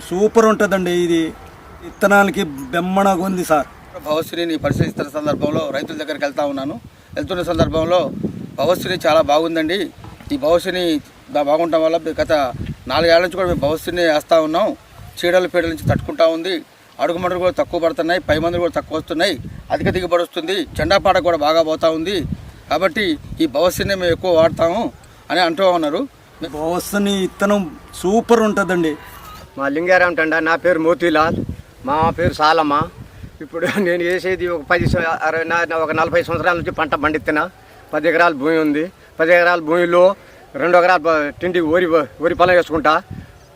Super ఉంటుందండి ఇది. విత్తనాలకి బెమ్మనగా ఉంది సార్. భవశ్రీని పరిశీలిస్తున్న సందర్భంలో రైతుల దగ్గరికి వెళ్తా ఉన్నాను. వెళ్తున్న సందర్భంలో భవశ్రీ చాలా బాగుందండి. ఈ భవశ్రీని బాగుండటం వల్ల గత నాలుగేళ్ళ నుంచి కూడా మేము భవశ్రీని వేస్తూ ఉన్నాం. చీడల పీడల నుంచి తట్టుకుంటా ఉంది. అడుగు మండలు కూడా తక్కువ పడుతున్నాయి. పై మందులు కూడా తక్కువ వస్తున్నాయి. అధిక దిగుబడి వస్తుంది. చెండాపాట కూడా బాగా పోతా ఉంది. కాబట్టి ఈ భవశ్రీని మేము ఎక్కువ వాడతాము అని అంటూ ఉన్నారు. బోసని విత్తనం సూపర్ ఉంటుందండి. మా లింగారాం టండా నా పేరు మోతీలాల్ మా పేరు సాలమ్మ. ఇప్పుడు నేను వేసేది ఒక పది అరవై ఒక నలభై సంవత్సరాల నుంచి పంట పండిస్తున్నా పది ఎకరాల భూమి ఉంది. పది ఎకరాల భూమిలో రెండు ఎకరాల తిండి వరి వరి పొలం వేసుకుంటా.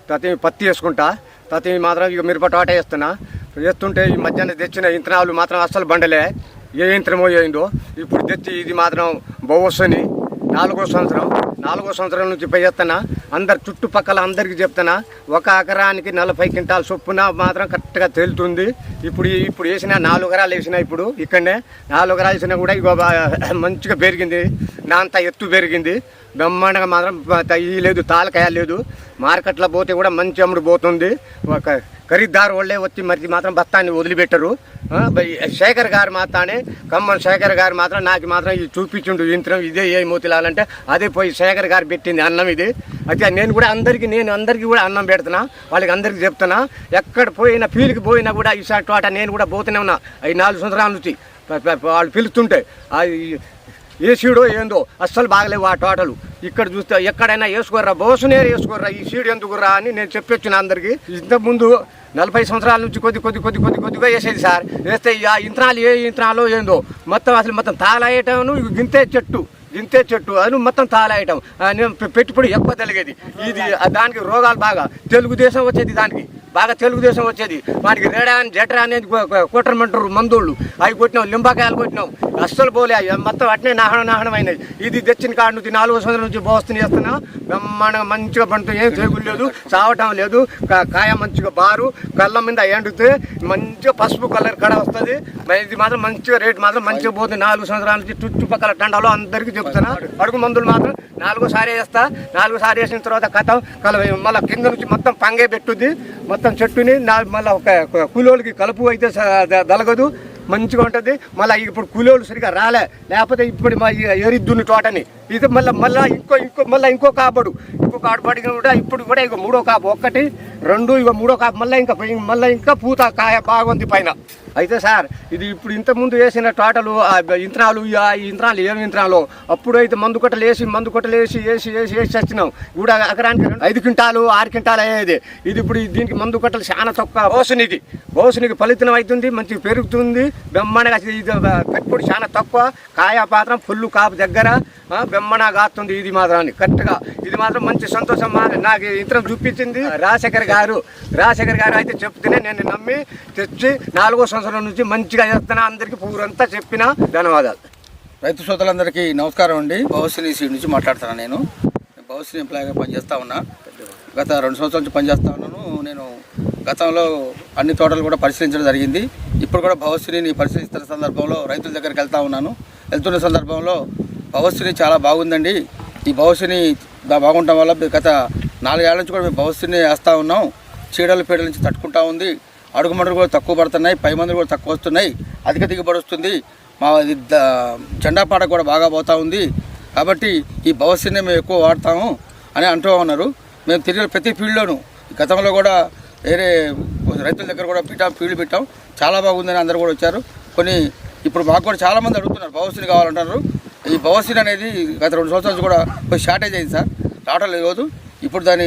ప్రతి పత్తి వేసుకుంటా. ప్రతి మాత్రం ఇక మిరప తోట వేస్తున్నా. వేస్తుంటే ఈ మధ్యాహ్నం తెచ్చిన ఇంతనాలు మాత్రం అస్సలు బండలే ఏ యంత్రమో ఏందో. ఇప్పుడు తెచ్చి ఇది మాత్రం బొవస్సని నాలుగో సంవత్సరం. నాలుగో సంవత్సరం నుంచి పై చేస్తున్నా అందరు చుట్టుపక్కల అందరికీ చెప్తున్నా ఒక ఎకరానికి నలభై క్వింటాల చొప్పున మాత్రం కరెక్ట్గా తేలుతుంది. ఇప్పుడు ఇప్పుడు వేసిన నాలుగు ఎకరాలు వేసిన ఇప్పుడు ఇక్కడనే నాలుగు ఎకరాలు వేసినా కూడా ఇగో మంచిగా పెరిగింది. దాంత ఎత్తు పెరిగింది. బ్రహ్మాండంగా మాత్రం ఈ లేదు తాలకాయ లేదు. మార్కెట్లో పోతే కూడా మంచి అమ్ముడు పోతుంది. ఒక ఖరీదారు వాళ్ళే వచ్చి మరి మాత్రం బత్తాన్ని వదిలిపెట్టరు. బై- శేఖర్ గారు మాత్రమే ఖమ్మం శేఖర్ గారు మాత్రం నాకు మాత్రం ఇది చూపించుండు యంత్రం ఇదే ఏ మూతిలాలంటే అదే పోయి శేఖర్ గారు పెట్టింది అన్నం ఇది. అయితే నేను కూడా అందరికీ నేను అందరికీ కూడా అన్నం పెడుతున్నా వాళ్ళకి అందరికీ చెప్తున్నా. ఎక్కడ పోయినా పీలికి పోయినా కూడా ఈ తోట నేను కూడా పోతూనే ఉన్నా. ఈ నాలుగు సంవత్సరాల నుంచి వాళ్ళు పిలుస్తుంటే ఆ ఏ సీడో ఏందో అస్సలు బాగలేవు ఆ తోటలు. ఇక్కడ చూస్తే ఎక్కడైనా వేసుకోర్రా బోసునే వేసుకోర్రా ఈ సీడు ఎందుకురా అని నేను చెప్పొచ్చిన అందరికీ. ఇంతకుముందు నలభై సంవత్సరాల నుంచి కొద్ది కొద్ది కొద్ది కొద్ది కొద్దిగా వేసేది సార్. వేస్తే ఆ యంత్రాలు ఏ ఇంత్రాలో ఏందో మొత్తం అసలు మొత్తం తాళాయటం గింతే చెట్టు. ఇంతే చెట్టు అది మొత్తం తాళాయటం. పెట్టుబడి ఎక్కువ తెలిగేది. ఇది దానికి రోగాలు బాగా. తెలుగుదేశం వచ్చేది దానికి. బాగా తెలుగుదేశం వచ్చేది. వానికి రేడా అని జట్రా అనేది కొట్టమంటారు మందుళ్ళు. అవి కొట్టినాం లింబాకాయలు కొట్టినాం. అస్సలు పోలే. అవి మొత్తం అట్నే నాహనం నాహనం అయినాయి ఇది తెచ్చిన కాడ నుంచి నాలుగో సంవత్సరం నుంచి బోస్తుని చేస్తున్నా. బ్రహ్మాండంగా మంచిగా పంట ఏం తెగులు లేదు చావటం లేదు. కాయ మంచిగా బారు కళ్ళ మీద ఎండితే మంచిగా పసుపు కలర్ కడ వస్తుంది. ఇది మాత్రం మంచిగా రేట్ మాత్రం మంచిగా పోతుంది. నాలుగు సంవత్సరాల నుంచి చుట్టుపక్కల టండాలో అందరికీ చెప్తున్నా. అడుగు మందులు మాత్రం నాలుగోసారి వేస్తా. నాలుగోసారి వేసిన తర్వాత కథ కల మళ్ళీ కింద నుంచి మొత్తం పంగే పెట్టుద్ది. మొత్తం చెట్టుని నా- మళ్ళీ ఒక కూలోళ్ళకి కలుపు అయితే దలగదు మంచిగా ఉంటుంది. మళ్ళీ ఇప్పుడు కూలోళ్ళు సరిగా రాలే. లేకపోతే ఇప్పుడు మా ఎరిద్దుని తోటని. ఇది మళ్ళీ మళ్ళీ ఇంకో ఇంకో మళ్ళీ ఇంకో కాపడు. ఇంకో కాపడి కూడా ఇప్పుడు కూడా ఇక మూడో కాపు ఒక్కటి రెండు ఇక మూడో కాపు మళ్ళీ ఇంకా మళ్ళీ ఇంకా పూత కాయ బాగుంది పైన. అయితే సార్ ఇది ఇప్పుడు ఇంతకుముందు వేసిన టోటలు యంత్రాలు ఈ- యంత్రాలు ఏమి యంత్రాలు అప్పుడు అయితే మందు కొట్టలు వేసి మందు కొట్టలు వేసి వేసి వేసి వేసి వచ్చినాం కూడా ఎకరానికి ఐదు క్వింటాలు ఆరు క్వింటాలు అయ్యేది. ఇది ఇప్పుడు దీనికి మందు కొట్టలు చాలా తక్కువ బోసునికి. బోసునికి ఫలితం అవుతుంది మంచిగా పెరుగుతుంది. బ్రహ్మాండంగా ఇది పెట్టుబడి చాలా తక్కువ. కాయ పాత్రం ఫుల్ కాపు దగ్గర. బెమ్మనా కాస్తుంది ఇది మాత్రం కరెక్ట్గా. ఇది మాత్రం మంచి సంతోషం. మా నాకు ఈ చూపించింది. రాజశేఖర్ గారు రాజశేఖర్ గారు అయితే చెప్తేనే నేను నమ్మి తెచ్చి నాలుగో సంవత్సరం నుంచి మంచిగా చేస్తున్నా. అందరికీ పూరంతా చెప్పిన ధన్యవాదాలు. రైతు సోదరులందరికీ నమస్కారం అండి. భవిష్యని సీడ్ నుంచి మాట్లాడుతున్నాను నేను. భవిష్యని ఎంప్లాయ్గా పనిచేస్తా ఉన్నా. గత రెండు సంవత్సరాల నుంచి పనిచేస్తా ఉన్నాను. నేను గతంలో అన్ని తోటలు కూడా పరిశీలించడం జరిగింది. ఇప్పుడు కూడా భవిష్యని పరిశీలిస్తున్న సందర్భంలో రైతుల దగ్గరికి వెళ్తా ఉన్నాను. వెళ్తున్న సందర్భంలో భవస్సుని చాలా బాగుందండి. ఈ భవస్సుని బాగుండటం వల్ల గత నాలుగేళ్ళ నుంచి కూడా మేము భవస్సుని వేస్తూ ఉన్నాం. చీడల పీడల నుంచి తట్టుకుంటా ఉంది. అడుగు మండలు కూడా తక్కువ పడుతున్నాయి. పై మందులు కూడా తక్కువ వస్తున్నాయి. అధిక దిగుబడి వస్తుంది. మా ఇది ద- జెండాపాట కూడా బాగా పోతా ఉంది. కాబట్టి ఈ భవస్సుని మేము ఎక్కువ వాడతాము అని అంటూ ఉన్నారు. మేము తిరిగిన ప్రతి ఫీల్డ్లోనూ గతంలో కూడా వేరే రైతుల దగ్గర కూడా పెట్టాం ఫీల్డ్ పెట్టాం. చాలా బాగుందని అందరూ కూడా వచ్చారు. కొన్ని ఇప్పుడు మాకు కూడా చాలామంది అడుగుతున్నారు. భవిష్యత్తు కావాలంటున్నారు. ఈ భవిష్యత్ అనేది గత రెండు సంవత్సరాలు కూడా కొంచెం షార్టేజ్ అయింది సార్. రావటం లేదు ఇప్పుడు దాని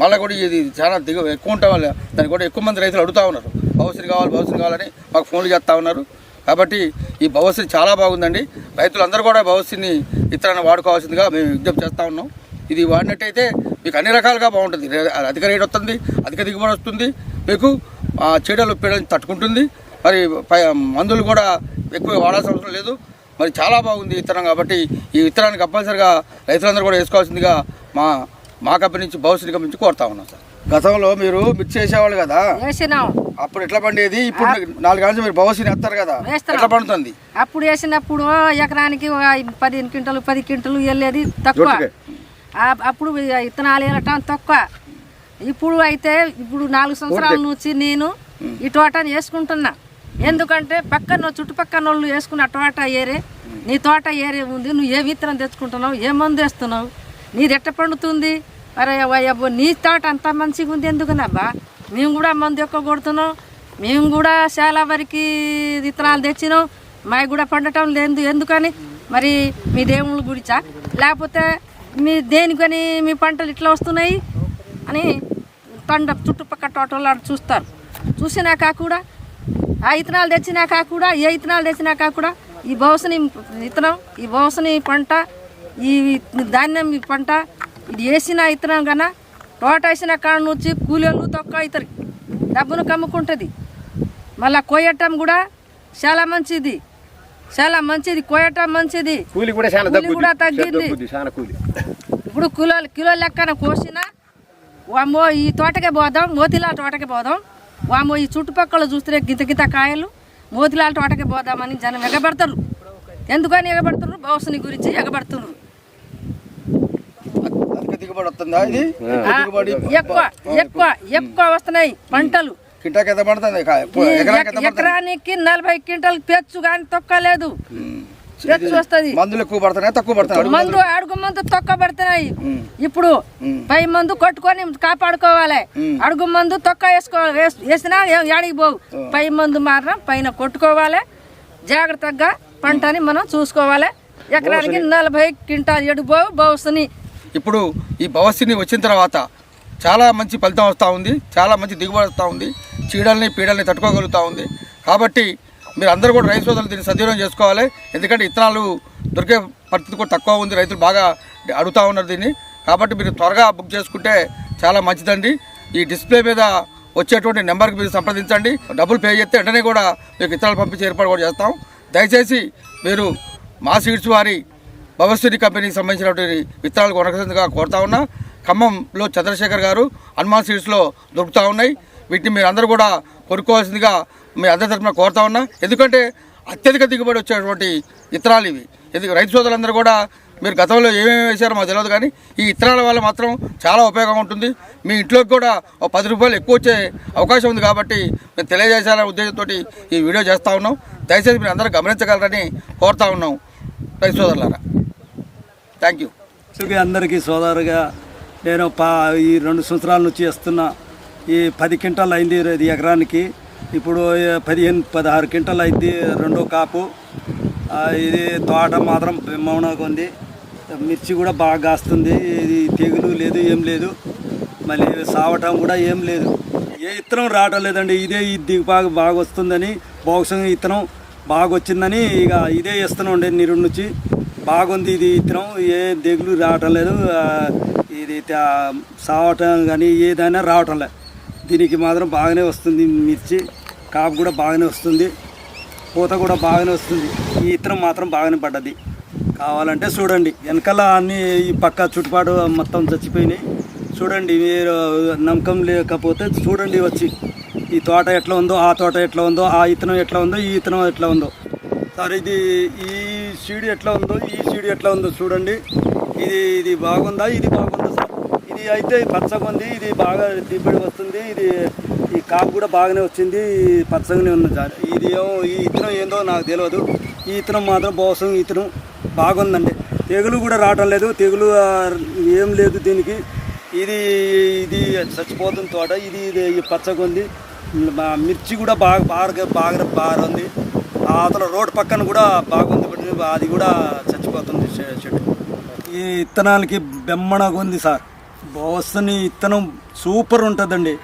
మళ్ళీ కూడా ఇది చాలా దిగ ఎక్కువ ఉండటం వల్ల దాన్ని కూడా ఎక్కువ మంది రైతులు అడుగుతూ ఉన్నారు. భవిష్యత్తు కావాలి భవిష్యత్తు కావాలని మాకు ఫోన్లు చేస్తూ ఉన్నారు. కాబట్టి ఈ భవిష్యత్తు చాలా బాగుందండి. రైతులందరూ కూడా భవిష్యత్తుని ఇతరాన్ని వాడుకోవాల్సిందిగా మేము విజ్ఞప్తి చేస్తూ ఉన్నాం. ఇది వాడినట్టయితే మీకు అన్ని రకాలుగా బాగుంటుంది. అధిక రేట్ వస్తుంది అధిక దిగుబడి వస్తుంది. మీకు ఆ చీడలు పీడలు తట్టుకుంటుంది. మరి పై మందులు కూడా ఎక్కువ వాడాల్సిన అవసరం లేదు. మరి చాలా బాగుంది విత్తనం కాబట్టి ఈ విత్తనాన్ని కంపల్సరిగా రైతులందరూ కూడా వేసుకోవాల్సిందిగా మా మా కంపెనీ నుంచి భవిష్యత్తు కంపెనీ నుంచి కోరుతా ఉన్నాం సార్. గతంలో మీరు మిర్చి వేసేవాళ్ళు కదా? అప్పుడు ఎట్లా పండేది? ఇప్పుడు నాలుగు మీరు భవిష్యత్తు వేస్తారు కదా. ఎట్లా పండుతుంది? అప్పుడు వేసినప్పుడు ఎకరానికి పదిహేను క్వింటలు పది క్వింటలు వెళ్ళేది తక్కువ. అప్పుడు విత్తనాలు వెళ్ళటం తక్కువ. ఇప్పుడు అయితే ఇప్పుడు నాలుగు సంవత్సరాల నుంచి నేను ఈ తోటని వేసుకుంటున్నా. ఎందుకంటే పక్కన చుట్టుపక్కన వాళ్ళు వేసుకున్న తోట ఏరే నీ తోట ఏరే ఉంది నువ్వు ఏ విత్తనం తెచ్చుకుంటున్నావు ఏ మందు వేస్తున్నావు నీది ఎట్ట పండుతుంది? అరే అయ్యబ్బో నీ తోట అంత మంచిగా ఉంది ఎందుకనబ్బా? మేము కూడా మందు ఎక్కువ కొడుతున్నాం మేము కూడా చాలా వరకు విత్తనాలు తెచ్చినాం మాకు కూడా పండటం లేదు ఎందుకని? మరి మీ దేవుళ్ళ గురించా? లేకపోతే మీ దేనికని మీ పంటలు ఇట్లా వస్తున్నాయి అని పంట చుట్టుపక్కల తోటలు చూస్తారు. చూసినాక కూడా ఆ విత్తనాలు తెచ్చినాక కూడా ఏ విత్తనాలు తెచ్చినాక కూడా ఈ బహుశని విత్తనం ఈ బహుశని పంట ఈ ధాన్యం ఈ పంట ఇది వేసిన విత్తనం కన్నా తోట వేసిన కాడ నుంచి కూలీలు తొక్క అవుతారు. డబ్బును కమ్ముకుంటుంది. మళ్ళా కోయటం కూడా చాలా మంచిది. చాలా మంచిది కోయటం మంచిది. కూలి కూడా కూలి తగ్గింది. కూలి. ఇప్పుడు కిలోలు కిలో లెక్కన కోసిన వామో ఈ తోటకే పోదాం మోతిలాల తోటకే పోదాం. వామో ఈ చుట్టుపక్కల చూస్తే గింత గింత కాయలు మోతిలాల తోటకే పోదామని జనం ఎగబడతారు. ఎందుకని ఎగబడుతున్నారు? భవిష్యత్తు గురించి ఎగబడుతున్నారు. ఎక్కువ ఎక్కువ ఎక్కువ వస్తున్నాయి పంటలు. ఎకరానికి నలభై క్వింటల్ పెచ్చు కానీ తొక్కలేదు. వస్తుంది మందులు ఎక్కువ పడుతున్నాయి తక్కువ పడుతున్నాయి. మందు అడుగు మందు తొక్క పెడుతున్నాయి. ఇప్పుడు. పై మందు కొట్టుకొని కాపాడుకోవాలి. అడుగు మందు తొక్క వేసుకో వేస్- వేసినా ఏడికి పోవు. పై మందు మాత్రం పైన కొట్టుకోవాలి. జాగ్రత్తగా పంటని మనం చూసుకోవాలి. ఎకరానికి నలభై క్వింటాల్ ఎడుగు బౌసుని ఇప్పుడు ఈ భవస్సిని వచ్చిన తర్వాత చాలా మంచి ఫలితం వస్తూ ఉంది. చాలా మంచి దిగుబడి వస్తూ ఉంది. చీడల్ని పీడల్ని తట్టుకోగలుగుతూ ఉంది. కాబట్టి మీరు అందరూ కూడా రైతు సోదరులు దీన్ని సద్వినియోగం చేసుకోవాలి. ఎందుకంటే ఇత్తనాలు దొరికే పరిస్థితి కూడా తక్కువ ఉంది. రైతులు బాగా అడుగుతూ ఉన్నారు దీన్ని. కాబట్టి మీరు త్వరగా బుక్ చేసుకుంటే చాలా మంచిదండి. ఈ డిస్ప్లే మీద వచ్చేటువంటి నెంబర్కి మీరు సంప్రదించండి. డబ్బులు పే చేస్తే వెంటనే కూడా మీకు ఇత్తనాలు పంపించే ఏర్పాటు కూడా చేస్తాం. దయచేసి మీరు మా సీడ్స్ వారి భవిష్యత్ కంపెనీకి సంబంధించినటువంటి విత్తనాలు కొనసాగిందిగా కోరుతా ఉన్నా. ఖమ్మంలో చంద్రశేఖర్ గారు హనుమాన్ సీడ్స్లో దొరుకుతూ ఉన్నాయి. వీటిని మీరు అందరూ కూడా కొనుక్కోవాల్సిందిగా మీ అందరి తరఫున కోరుతా ఉన్నా. ఎందుకంటే అత్యధిక దిగుబడి వచ్చేటువంటి విత్తనాలు ఇవి. ఎందుకు రైతు సోదరులందరూ కూడా మీరు గతంలో ఏమేమి వేశారో మాకు తెలియదు కానీ ఈ ఇత్తనాల వల్ల మాత్రం చాలా ఉపయోగం ఉంటుంది. మీ ఇంట్లోకి కూడా ఒక పది రూపాయలు ఎక్కువ వచ్చే అవకాశం ఉంది కాబట్టి మేము తెలియజేసాలనే ఉద్దేశంతో ఈ వీడియో చేస్తూ ఉన్నాం. దయచేసి మీరు అందరూ గమనించగలరని కోరుతా ఉన్నాం. రైతు సోదరులారా థ్యాంక్ యూ. అందరికీ సోదరుగా నేను పా ఈ రెండు సంవత్సరాల నుంచి వస్తున్న ఈ పది క్వింటాలు అయింది ఎకరానికి. ఇప్పుడు పదిహేను పదహారు క్వింటల్ అయింది రెండో కాపు. ఇది తోట మాత్రం బ్రహ్మాండంగా ఉంది. మిర్చి కూడా బాగా కాస్తుంది. ఇది తెగులు లేదు ఏం లేదు. మళ్ళీ సావటం కూడా ఏం లేదు. ఏ ఇత్తనం రావటం లేదండి. ఇదే ఈ దిగు బాగా వస్తుందని బహుశా ఇత్తనం బాగా వచ్చిందని ఇక ఇదే ఇస్తనం ఉండే నీరు నుంచి. బాగుంది ఇది ఇత్తనం. ఏ దిగులు రావటం లేదు. ఇది సావటం కానీ ఏదైనా రావటం లేదు దీనికి మాత్రం బాగానే వస్తుంది మిర్చి. కాపు కూడా బాగానే వస్తుంది. పూత కూడా బాగానే వస్తుంది. ఈ ఇత్తనం మాత్రం బాగానే పడ్డది. కావాలంటే చూడండి. వెనకాల అన్ని ఈ పక్క చుట్టుపాటు మొత్తం చచ్చిపోయినాయి. చూడండి మీరు నమ్మకం లేకపోతే చూడండి వచ్చి. ఈ తోట ఎట్లా ఉందో ఆ తోట ఎట్లా ఉందో ఆ ఇత్తనం ఎట్లా ఉందో ఈ ఇతనం ఎట్లా ఉందో. సార్ ఇది ఈ సీడు ఎట్లా ఉందో ఈ సీడు ఎట్లా ఉందో చూడండి. ఇది ఇది బాగుందా? ఇది బాగుందా? ఇది అయితే పచ్చగా ఉంది ఇది బాగా దిబ్బడి వస్తుంది. ఇది ఈ కాపు కూడా బాగానే వచ్చింది. పచ్చగానే ఉంది సార్. ఇది ఏమో ఈ ఇతనం ఏందో నాకు తెలియదు ఈ ఇతనం మాత్రం బోసం ఇతనం బాగుందండి. తెగులు కూడా రావటం లేదు. తెగులు ఏం లేదు దీనికి. ఇది ఇది చచ్చిపోతుంది తోట. ఇది ఇది పచ్చగా ఉంది మిర్చి కూడా బాగా బాగా బాగా బాగా ఉంది. అతను రోడ్ పక్కన కూడా బాగుంది. అది కూడా చచ్చిపోతుంది చెట్టు ఈ ఇత్తనాలకి బెమ్మనగా ఉంది సార్. బోసని ఇత్తనం సూపర్ ఉంటుందండి.